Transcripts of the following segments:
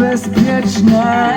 bezpieczne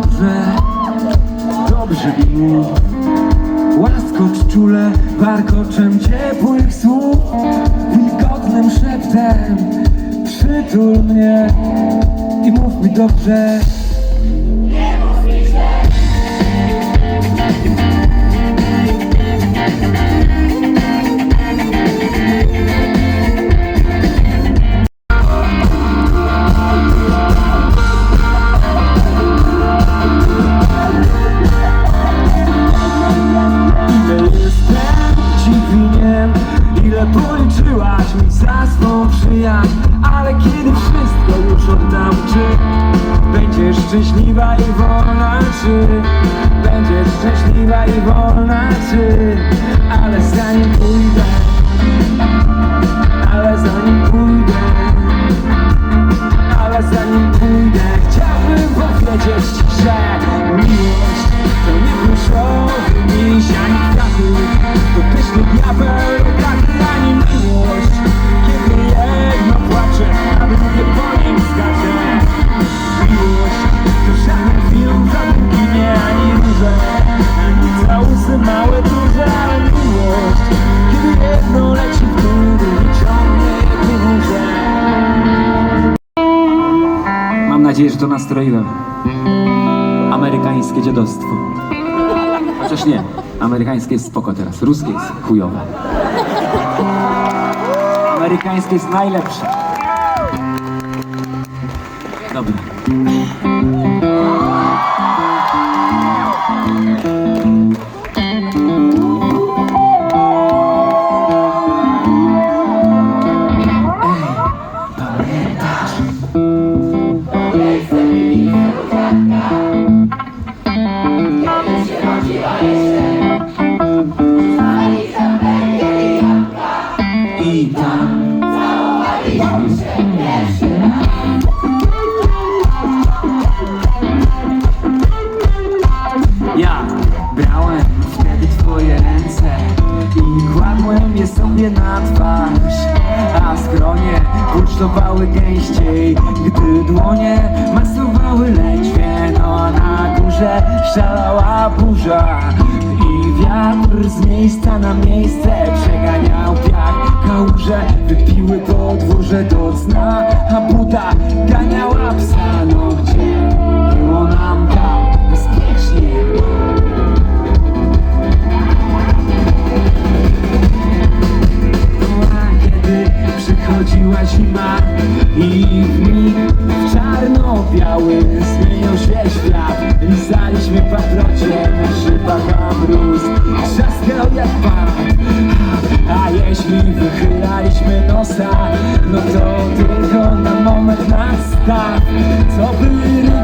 dobrze, dobrze mi mów Łaskocz czule warkoczem ciepłych słów Wilgotnym szeptem przytul mnie I mów mi dobrze Ile policzyłaś mi za swą przyjaźń Ale kiedy wszystko już oddam Czy? Będziesz szczęśliwa i wolna Czy? Będziesz szczęśliwa i wolna Czy? Ale zanim pójdę nadzieję, że to nastroiłem. Amerykańskie dziadostwo. Chociaż nie. Amerykańskie jest spoko teraz. Ruskie jest chujowe. Amerykańskie jest najlepsze. Dobra. I Ja brałem wtedy twoje ręce I kładłem je sobie na twarz A skronie kurcztowały gęściej Gdy dłonie masowały lędźwie. No na górze szalała burza I wiatr z miejsca na miejsce przeganiał piach Kałuże wypiły podwórze do cna A buta ganiała psa No gdzie było nam tam bezpiecznie. A kiedy przychodziła zima i w czarno-biały zmieniał się świat. Lizaliśmy paprocie na szybach, a mróz trzaskał jak pan A jeśli wychylaliśmy nosa, no to tylko na moment nastaw Co by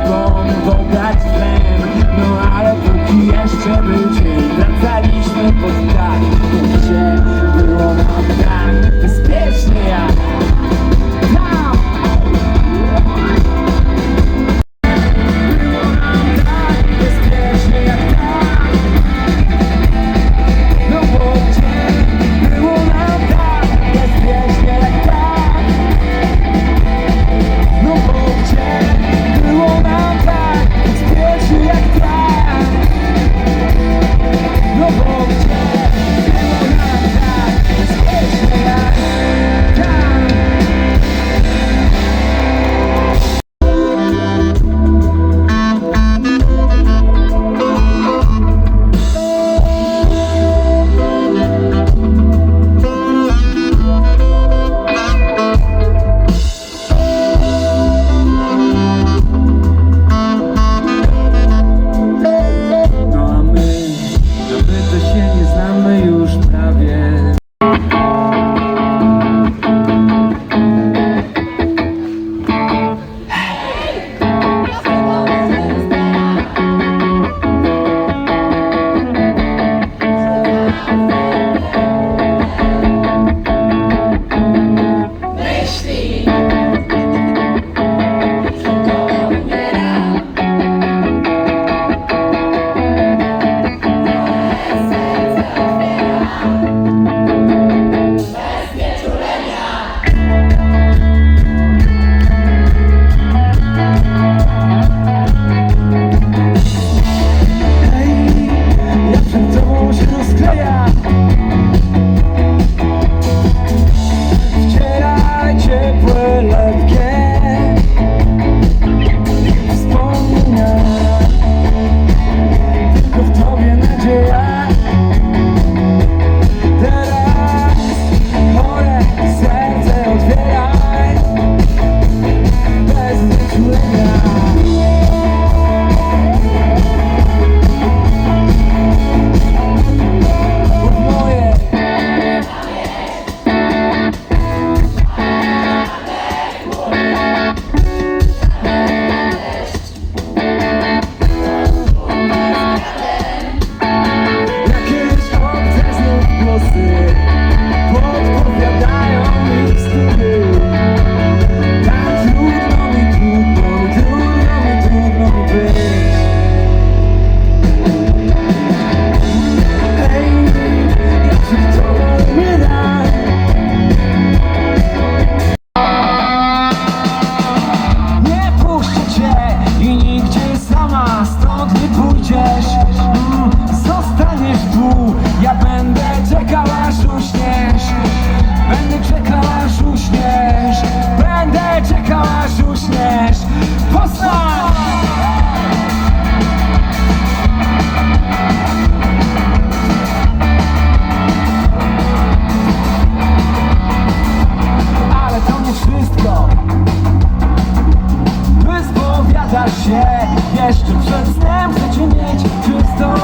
Wyspowiadasz się Jeszcze przed snem mieć czystą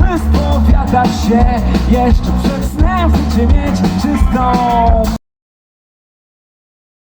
Wyspowiadasz się Jeszcze przed snem mieć czystą